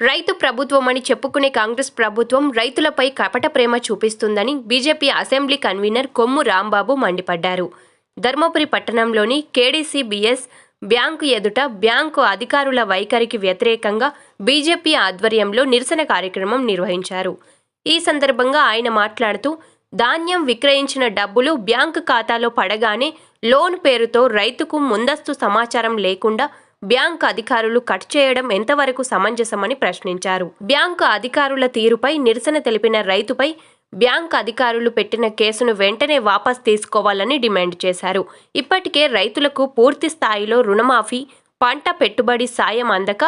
రైతు ప్రభుత్వం అని చెప్పుకునే కాంగ్రెస్ ప్రభుత్వం రైతులపై కపట ప్రేమ చూపిస్తుందని BJP assembly convener Kommu Rambabu మండిపడ్డారు. ధర్మపురి పట్టణంలోని కేడీసీబీఎస్ బ్యాంకు ఎదుట బ్యాంకు అధికారుల వైఖరికి వ్యతిరేకంగా బీజేపీ ఆధ్వర్యంలో నిరసన కార్యక్రమం నిర్వహించారు. ఈ సందర్భంగా ఆయన మాట్లాడుతూ ధాన్యం విక్రయించిన డబ్బులు బ్యాంకు ఖాతాలో పడగానే లోన్ పేరుతో రైతుకు ముందస్తు సమాచారం లేకుండా బ్యాంకు అధికారులు కట్ చేయడం ఎంతవరకు సమంజసమని ప్రశ్నించారు. బ్యాంకు అధికారుల తీరుపై నిరసన తెలిపిన రైతుపై బ్యాంకు అధికారులు పెట్టిన కేసును వెంటనే వాపస్ తీసుకోవాలని డిమాండ్ చేశారు. ఇప్పటికే రైతులకు పూర్తి స్థాయిలో రుణమాఫీ పంట పెట్టుబడి సాయం అందక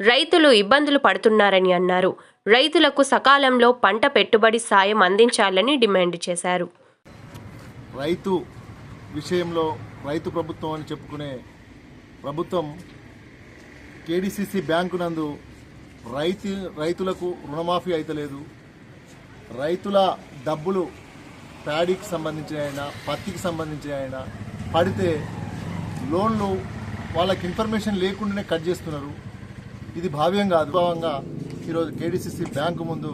రైతులు ఇబ్బందులు పడుతున్నారని అన్నారు. రైతులకు సకాలంలో పంట పెట్టుబడి సాయం అందించాలని డిమాండ్ చేశారు. రైతు విషయంలో రైతు ప్రభుత్వం అని చెప్పుకునే ప్రభుత్వం కేడిసిసి బ్యాంకు నందు రైతు రైతులకు రుణమాఫీ అయితలేదు. రైతుల డబ్బులు ప్యాడీకి సంబంధించిన అయినా పత్తికి సంబంధించిన అయినా పడితే లోన్లు వాళ్ళకి ఇన్ఫర్మేషన్ లేకుండానే కట్ చేస్తున్నారు. ఇది భావ్యం కాదు. ఈరోజు కేడిసిసి బ్యాంకు ముందు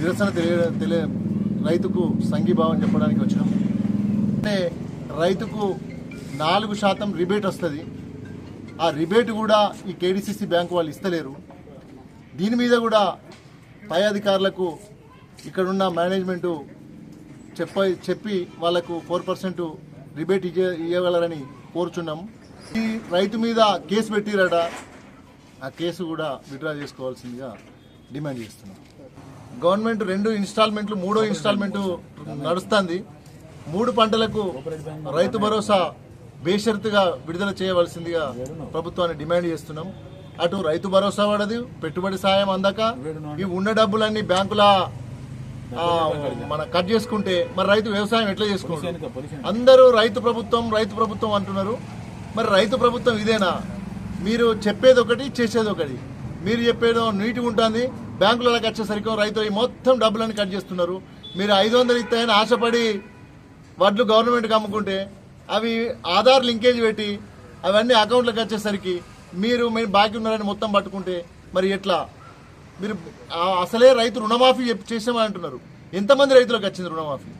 నిరసన తెలియ తెలియ రైతుకు సంఘీభావం చెప్పడానికి వచ్చినాం. అంటే రైతుకు నాలుగు శాతం రిబేట్ వస్తుంది. ఆ రిబేట్ కూడా ఈ కేడిసిసి బ్యాంకు వాళ్ళు ఇస్తలేరు. దీని మీద కూడా పై అధికారులకు ఇక్కడున్న మేనేజ్మెంటు చెప్ప చెప్పి వాళ్ళకు ఫోర్ పర్సెంట్ రిబేట్ ఇచ్చే ఇవ్వగలరని కోరుచున్నాం. ఈ రైతు మీద కేసు పెట్టిరట. ఆ కేసు కూడా విత్డ్రా చేసుకోవాల్సిందిగా డిమాండ్ చేస్తున్నాం. గవర్నమెంట్ రెండు ఇన్స్టాల్మెంట్లు మూడో ఇన్స్టాల్మెంట్ నడుస్తుంది. మూడు పంటలకు రైతు భరోసా బేషరతుగా విడుదల చేయవలసిందిగా ప్రభుత్వాన్ని డిమాండ్ చేస్తున్నాం. అటు రైతు భరోసా పడదు పెట్టుబడి సాయం అందక. ఈ ఉన్న డబ్బులన్నీ బ్యాంకుల మన కట్ చేసుకుంటే మరి రైతు వ్యవసాయం ఎట్లా చేసుకుంటారు అందరూ రైతు ప్రభుత్వం రైతు ప్రభుత్వం అంటున్నారు. మరి రైతు ప్రభుత్వం ఇదేనా? మీరు చెప్పేది ఒకటి చేసేది ఒకటి. మీరు చెప్పేదో నీట్గా ఉంటుంది. బ్యాంకులకు వచ్చేసరికి రైతు మొత్తం డబ్బులని కట్ చేస్తున్నారు. మీరు ఐదు వందలు ఇస్తాయని ఆశపడి వడ్లు గవర్నమెంట్కి అమ్ముకుంటే అవి ఆధార్ లింకేజ్ పెట్టి అవన్నీ అకౌంట్లకు వచ్చేసరికి మీరు మీరు బాకీ ఉన్నారని మొత్తం పట్టుకుంటే మరి ఎట్లా? మీరు అసలే రైతు రుణమాఫీ చెప్పి చేసామని అంటున్నారు. ఎంతమంది రైతులకు వచ్చింది రుణమాఫీ?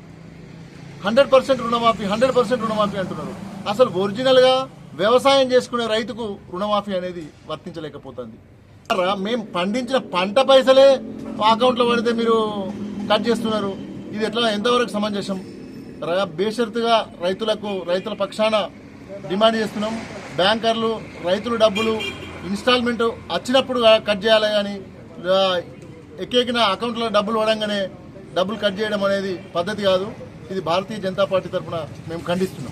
హండ్రెడ్ పర్సెంట్ రుణమాఫీ హండ్రెడ్ పర్సెంట్ రుణమాఫీ అంటున్నారు. అసలు ఒరిజినల్గా వ్యవసాయం చేసుకునే రైతుకు రుణమాఫీ అనేది వర్తించలేకపోతుంది. మేము పండించిన పంట పైసలే అకౌంట్లో పడితే మీరు కట్ చేస్తున్నారు. ఇది ఎట్లా ఎంతవరకు సమంజసం? బేషరతుగా రైతులకు రైతుల పక్షాన డిమాండ్ చేస్తున్నాం. బ్యాంకర్లు రైతుల డబ్బులు ఇన్స్టాల్మెంట్ వచ్చినప్పుడు కట్ చేయాలి కానీ ఎక్కేకిన అకౌంట్లో డబ్బులు పడంగానే డబ్బులు కట్ చేయడం అనేది పద్ధతి కాదు. ఇది భారతీయ జనతా పార్టీ తరఫున మేము ఖండిస్తున్నాం.